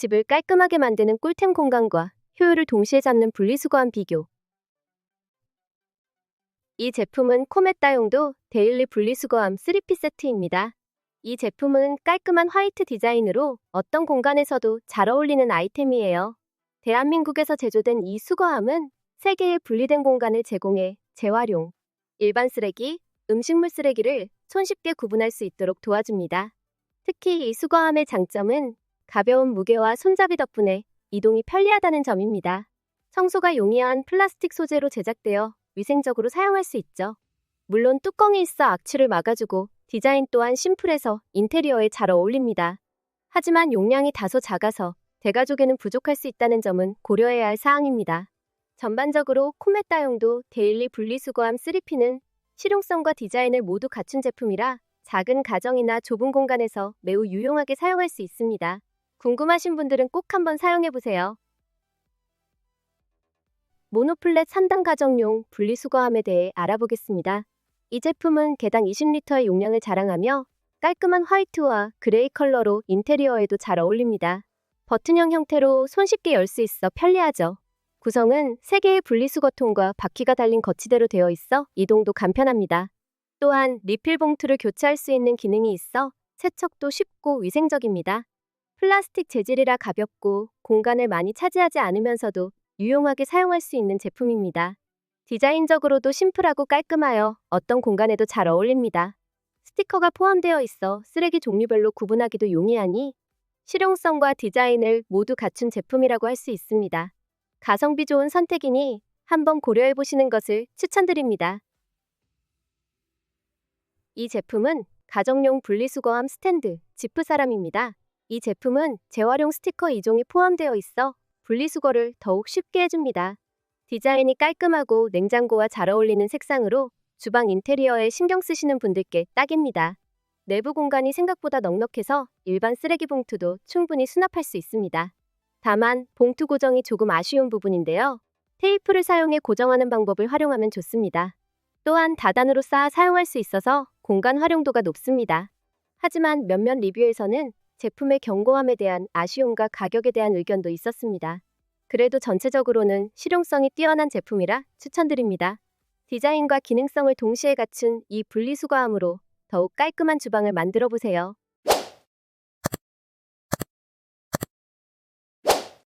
집을 깔끔하게 만드는 꿀템 공간과 효율을 동시에 잡는 분리수거함 비교. 이 제품은 코메따용도 데일리 분리수거함 3피 세트입니다. 이 제품은 깔끔한 화이트 디자인으로 어떤 공간에서도 잘 어울리는 아이템이에요. 대한민국에서 제조된 이 수거함은 세개의 분리된 공간을 제공해 재활용, 일반 쓰레기, 음식물 쓰레기를 손쉽게 구분할 수 있도록 도와줍니다. 특히 이 수거함의 장점은 가벼운 무게와 손잡이 덕분에 이동이 편리하다는 점입니다. 청소가 용이한 플라스틱 소재로 제작되어 위생적으로 사용할 수 있죠. 물론 뚜껑이 있어 악취를 막아주고 디자인 또한 심플해서 인테리어에 잘 어울립니다. 하지만 용량이 다소 작아서 대가족에는 부족할 수 있다는 점은 고려해야 할 사항입니다. 전반적으로 코메따용도 데일리 분리수거함 3P는 실용성과 디자인을 모두 갖춘 제품이라 작은 가정이나 좁은 공간에서 매우 유용하게 사용할 수 있습니다. 궁금하신 분들은 꼭 한번 사용해보세요. 모노플랫 3단 가정용 분리수거함에 대해 알아보겠습니다. 이 제품은 개당 20리터의 용량을 자랑하며 깔끔한 화이트와 그레이 컬러로 인테리어에도 잘 어울립니다. 버튼형 형태로 손쉽게 열 수 있어 편리하죠. 구성은 3개의 분리수거통과 바퀴가 달린 거치대로 되어 있어 이동도 간편합니다. 또한 리필 봉투를 교체할 수 있는 기능이 있어 세척도 쉽고 위생적입니다. 플라스틱 재질이라 가볍고 공간을 많이 차지하지 않으면서도 유용하게 사용할 수 있는 제품입니다. 디자인적으로도 심플하고 깔끔하여 어떤 공간에도 잘 어울립니다. 스티커가 포함되어 있어 쓰레기 종류별로 구분하기도 용이하니 실용성과 디자인을 모두 갖춘 제품이라고 할 수 있습니다. 가성비 좋은 선택이니 한번 고려해 보시는 것을 추천드립니다. 이 제품은 가정용 분리수거함 스탠드, 지프사람입니다. 이 제품은 재활용 스티커 2종이 포함되어 있어 분리수거를 더욱 쉽게 해줍니다. 디자인이 깔끔하고 냉장고와 잘 어울리는 색상으로 주방 인테리어에 신경 쓰시는 분들께 딱입니다. 내부 공간이 생각보다 넉넉해서 일반 쓰레기 봉투도 충분히 수납할 수 있습니다. 다만 봉투 고정이 조금 아쉬운 부분인데요. 테이프를 사용해 고정하는 방법을 활용하면 좋습니다. 또한 다단으로 쌓아 사용할 수 있어서 공간 활용도가 높습니다. 하지만 몇몇 리뷰에서는 제품의 견고함에 대한 아쉬움과 가격에 대한 의견도 있었습니다. 그래도 전체적으로는 실용성이 뛰어난 제품이라 추천드립니다. 디자인과 기능성을 동시에 갖춘 이 분리수거함으로 더욱 깔끔한 주방을 만들어 보세요.